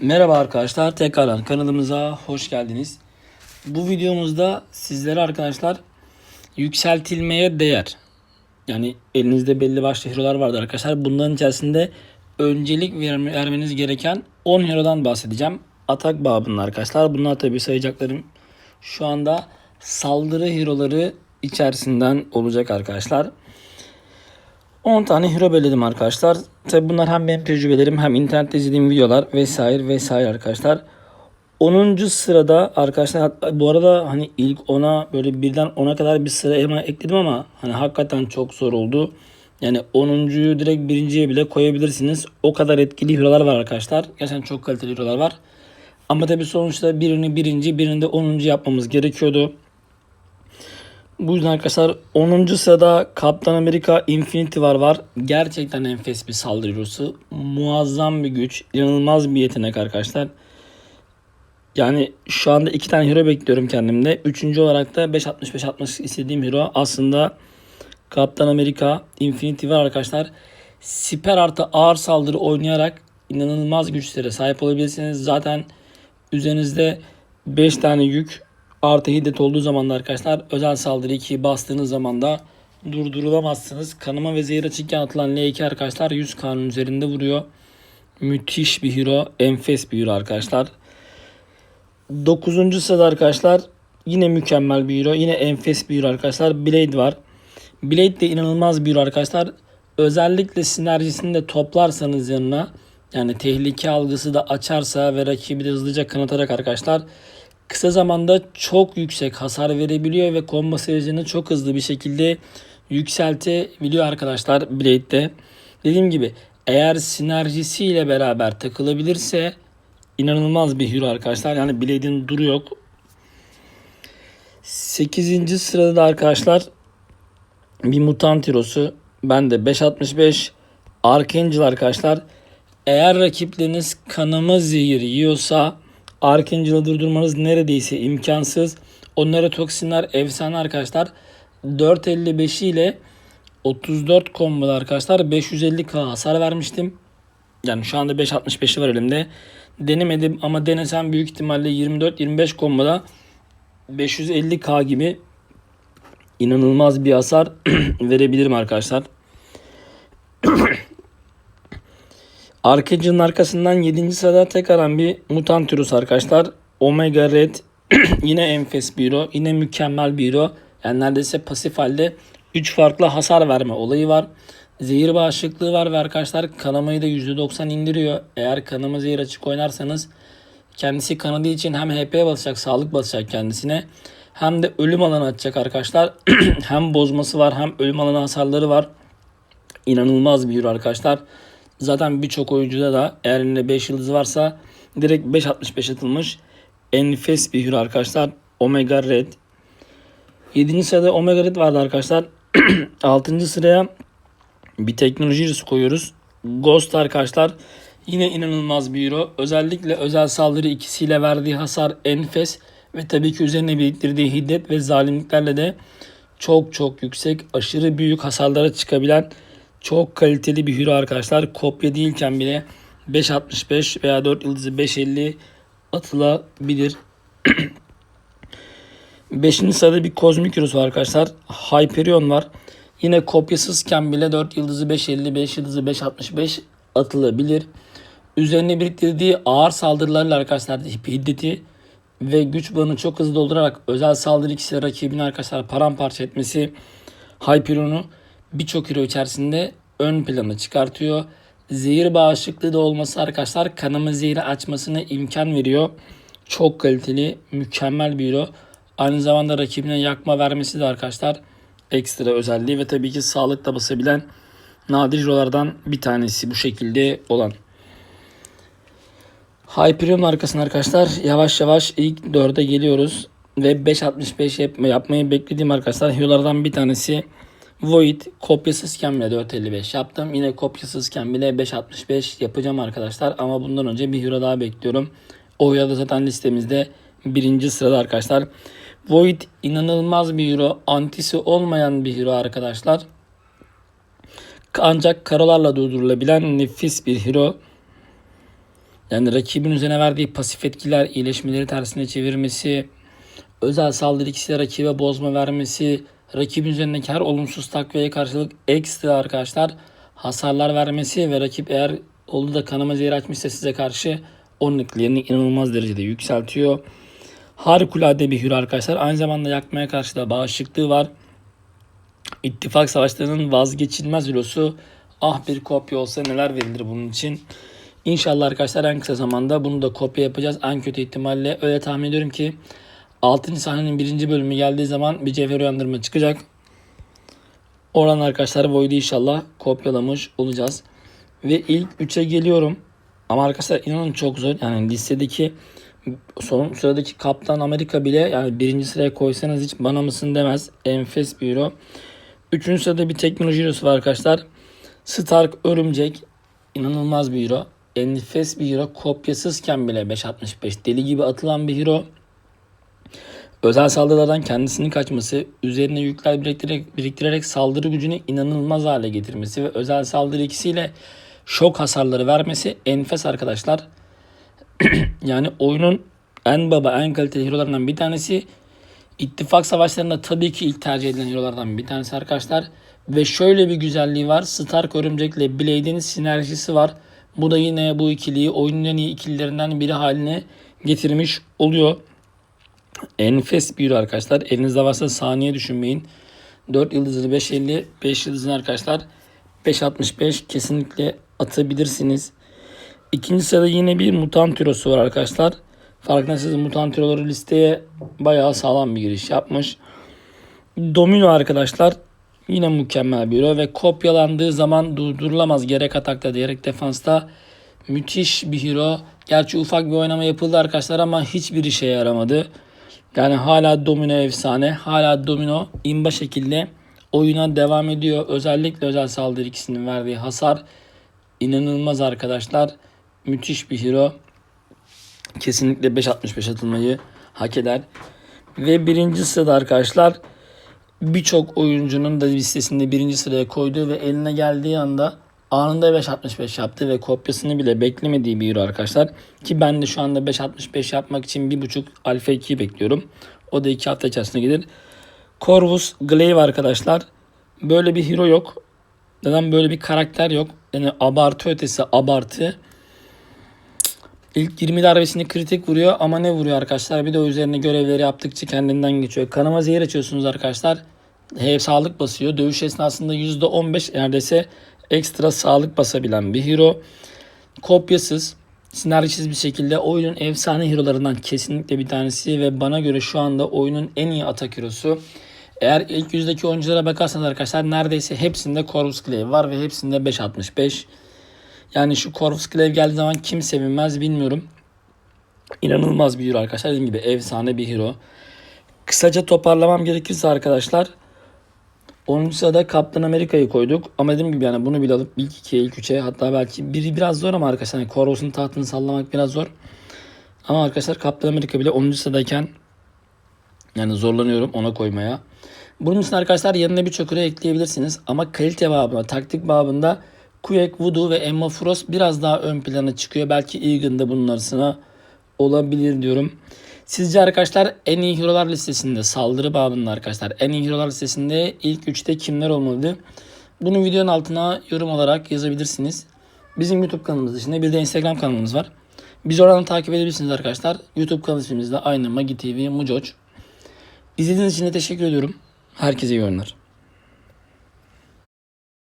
Merhaba arkadaşlar tekrardan kanalımıza hoş geldiniz. Bu videomuzda sizlere arkadaşlar yükseltilmeye değer. Yani elinizde belli başlı hero'lar vardı arkadaşlar. Bunların içerisinde öncelik verme- vermeniz gereken 10 hero'dan bahsedeceğim. Atak babında arkadaşlar. Bunlar tabi sayacaklarım şu anda saldırı hero'ları içerisinden olacak arkadaşlar. 10 tane hero belirledim arkadaşlar. Tabi bunlar hem benim tecrübelerim hem internette izlediğim videolar vesaire vesaire arkadaşlar. 10. sırada arkadaşlar bu arada hani ilk 10'a böyle birden 10'a kadar bir sıra elma ekledim ama hani hakikaten çok zor oldu. Yani 10.yu direkt birinciye bile koyabilirsiniz. O kadar etkili hero'lar var arkadaşlar. Gerçekten çok kaliteli hero'lar var. Ama tabi sonuçta birini birinci birini de 10. yapmamız gerekiyordu. Bu yüzden arkadaşlar 10. sırada Kaptan Amerika Infinity var var. Gerçekten enfes bir saldırı hero'su. Muazzam bir güç. inanılmaz bir yetenek arkadaşlar. Yani şu anda iki tane hero bekliyorum kendimde. Üçüncü olarak da 5.65 atmak istediğim hero aslında Kaptan Amerika Infinity var arkadaşlar. Siper artı ağır saldırı oynayarak inanılmaz güçlere sahip olabilirsiniz. Zaten üzerinizde 5 tane yük artı hiddet olduğu zaman da arkadaşlar özel saldırı 2'yi bastığınız zaman da durdurulamazsınız. Kanıma ve zehir açıkken atılan L2 arkadaşlar 100 kanun üzerinde vuruyor. Müthiş bir hero. Enfes bir hero arkadaşlar. 9. sırada arkadaşlar yine mükemmel bir hero. Yine enfes bir hero arkadaşlar. Blade var. Blade de inanılmaz bir hero arkadaşlar. Özellikle sinerjisini de toplarsanız yanına yani tehlike algısı da açarsa ve rakibi de hızlıca kanatarak arkadaşlar kısa zamanda çok yüksek hasar verebiliyor ve combo sayısını çok hızlı bir şekilde yükseltebiliyor arkadaşlar Blade'de. Dediğim gibi eğer sinerjisiyle beraber takılabilirse inanılmaz bir hero arkadaşlar. Yani Blade'in duru yok. 8. sırada da arkadaşlar bir mutant hero'su. Ben de 5.65 Archangel arkadaşlar. Eğer rakipleriniz kanama zehir yiyorsa Archangel'ı durdurmanız neredeyse imkansız. Onlara toksinler efsane arkadaşlar. 4.55 ile 34 komboda arkadaşlar 550k hasar vermiştim. Yani şu anda 5.65'i var elimde. Denemedim ama denesem büyük ihtimalle 24-25 komboda 550k gibi inanılmaz bir hasar verebilirim arkadaşlar. Arkage'ın arkasından 7. sırada tekrar bir mutant türüs arkadaşlar. Omega Red yine enfes bir hero. Yine mükemmel bir hero. Yani neredeyse pasif halde 3 farklı hasar verme olayı var. Zehir bağışıklığı var ve arkadaşlar kanamayı da %90 indiriyor. Eğer kanama zehir açık oynarsanız kendisi kanadığı için hem HP basacak, sağlık basacak kendisine. Hem de ölüm alanı atacak arkadaşlar. hem bozması var hem ölüm alanı hasarları var. İnanılmaz bir hero arkadaşlar. Zaten birçok oyuncuda da eğer elinde 5 yıldız varsa direkt 5.65 atılmış. Enfes bir hero arkadaşlar. Omega Red. 7. sırada Omega Red vardı arkadaşlar. 6. sıraya bir teknoloji hero'su koyuyoruz. Ghost arkadaşlar. Yine inanılmaz bir hero. Özellikle özel saldırı ikisiyle verdiği hasar enfes. Ve tabii ki üzerine biriktirdiği hiddet ve zalimliklerle de çok çok yüksek, aşırı büyük hasarlara çıkabilen çok kaliteli bir hero arkadaşlar. Kopya değilken bile 5.65 veya 4 yıldızı 5.50 atılabilir. 5. sırada bir kozmik hero'su var arkadaşlar. Hyperion var. Yine kopyasızken bile 4 yıldızı 5.50, 5 yıldızı 5.65 atılabilir. Üzerine biriktirdiği ağır saldırılarla arkadaşlar hiddeti ve güç bağını çok hızlı doldurarak özel saldırı ikisi rakibini arkadaşlar paramparça etmesi Hyperion'u birçok hero içerisinde ön plana çıkartıyor. Zehir bağışıklığı da olması arkadaşlar kanama zehri açmasına imkan veriyor. Çok kaliteli, mükemmel bir hero. Aynı zamanda rakibine yakma vermesi de arkadaşlar ekstra özelliği ve tabii ki sağlıkla basabilen nadir hero'lardan bir tanesi bu şekilde olan. Hyperion arkasına arkadaşlar yavaş yavaş ilk 4'e geliyoruz. Ve 5.65 yap yapmayı beklediğim arkadaşlar hero'lardan bir tanesi Void kopyasızken bile 4.55 yaptım. Yine kopyasızken bile 5.65 yapacağım arkadaşlar. Ama bundan önce bir hero daha bekliyorum. O hero da zaten listemizde birinci sırada arkadaşlar. Void inanılmaz bir hero. Antisi olmayan bir hero arkadaşlar. Ancak karolarla durdurulabilen nefis bir hero. Yani rakibin üzerine verdiği pasif etkiler, iyileşmeleri tersine çevirmesi, özel saldırı ikisi rakibe bozma vermesi, rakibin üzerindeki her olumsuz takviyeye karşılık ekstra arkadaşlar hasarlar vermesi ve rakip eğer oldu da kanama zehir açmışsa size karşı onun etkilerini inanılmaz derecede yükseltiyor. Harikulade bir hür arkadaşlar. Aynı zamanda yakmaya karşı da bağışıklığı var. İttifak savaşlarının vazgeçilmez ülosu. Ah bir kopya olsa neler verilir bunun için. İnşallah arkadaşlar en kısa zamanda bunu da kopya yapacağız. En kötü ihtimalle öyle tahmin ediyorum ki 6. sahnenin 1. bölümü geldiği zaman bir cevher uyandırma çıkacak. Oradan arkadaşlar Void'i inşallah kopyalamış olacağız. Ve ilk 3'e geliyorum. Ama arkadaşlar inanın çok zor. Yani listedeki son sıradaki Kaptan Amerika bile yani birinci sıraya koysanız hiç bana mısın demez. Enfes bir euro. Üçüncü sırada bir teknoloji hero'su var arkadaşlar. Stark Örümcek. inanılmaz bir hero. Enfes bir hero. Kopyasızken bile 5.65 deli gibi atılan bir hero. Özel saldırılardan kendisini kaçması, üzerine yükler biriktirerek, biriktirerek saldırı gücünü inanılmaz hale getirmesi ve özel saldırı ikisiyle şok hasarları vermesi enfes arkadaşlar. yani oyunun en baba, en kaliteli hero'larından bir tanesi. İttifak savaşlarında tabii ki ilk tercih edilen hero'lardan bir tanesi arkadaşlar. Ve şöyle bir güzelliği var. Stark Örümcek ile Blade'in sinerjisi var. Bu da yine bu ikiliyi oyunun en iyi ikililerinden biri haline getirmiş oluyor. Enfes bir arkadaşlar. Elinizde varsa saniye düşünmeyin. 4 yıldızlı 5.50, 5 yıldızlı arkadaşlar 5.65 kesinlikle atabilirsiniz. İkinci sırada yine bir mutant hero'su var arkadaşlar. Farkındaysanız mutant hero'ları listeye bayağı sağlam bir giriş yapmış. Domino arkadaşlar yine mükemmel bir hero ve kopyalandığı zaman durdurulamaz gerek atakta gerek defansta müthiş bir hero. Gerçi ufak bir oynama yapıldı arkadaşlar ama hiçbir işe yaramadı. Yani hala domino efsane. Hala domino imba şekilde oyuna devam ediyor. Özellikle özel saldırı ikisinin verdiği hasar inanılmaz arkadaşlar. Müthiş bir hero. Kesinlikle 5.65 atılmayı hak eder. Ve birinci sırada arkadaşlar birçok oyuncunun da listesinde birinci sıraya koyduğu ve eline geldiği anda anında 5.65 yaptı ve kopyasını bile beklemediği bir hero arkadaşlar. Ki ben de şu anda 5.65 yapmak için 1.5 Alpha 2'yi bekliyorum. O da 2 hafta içerisinde gelir. Corvus Glaive arkadaşlar. Böyle bir hero yok. Neden böyle bir karakter yok? Yani abartı ötesi abartı. İlk 20 darbesini kritik vuruyor ama ne vuruyor arkadaşlar? Bir de o üzerine görevleri yaptıkça kendinden geçiyor. Kanama zehir açıyorsunuz arkadaşlar. Hep sağlık basıyor. Dövüş esnasında %15 neredeyse ekstra sağlık basabilen bir hero. Kopyasız, sinerjisiz bir şekilde oyunun efsane hero'larından kesinlikle bir tanesi ve bana göre şu anda oyunun en iyi atak hero'su. Eğer ilk yüzdeki oyunculara bakarsanız arkadaşlar neredeyse hepsinde Corvus Glaive var ve hepsinde 5.65. Yani şu Corvus Glaive geldiği zaman kim sevinmez bilmiyorum. İnanılmaz bir hero arkadaşlar. Dediğim gibi efsane bir hero. Kısaca toparlamam gerekirse arkadaşlar 10. sırada Kaptan Amerika'yı koyduk. Ama dediğim gibi yani bunu bile alıp ilk 2'ye ilk 3'e hatta belki biri biraz zor ama arkadaşlar yani Corvus'un tahtını sallamak biraz zor. Ama arkadaşlar Kaptan Amerika bile 10. sıradayken yani zorlanıyorum ona koymaya. Bunun için arkadaşlar yanına bir çokura ekleyebilirsiniz. Ama kalite babında, taktik babında Quake, Voodoo ve Emma Frost biraz daha ön plana çıkıyor. Belki Egan da bunun arasına olabilir diyorum. Sizce arkadaşlar en iyi hero'lar listesinde saldırı babında arkadaşlar en iyi hero'lar listesinde ilk 3'te kimler olmalı? Bunu videonun altına yorum olarak yazabilirsiniz. Bizim YouTube kanalımız dışında bir de Instagram kanalımız var. Biz oradan takip edebilirsiniz arkadaşlar. YouTube kanal ismimiz de aynı Magi TV Mucoç. İzlediğiniz için de teşekkür ediyorum. Herkese iyi oyunlar.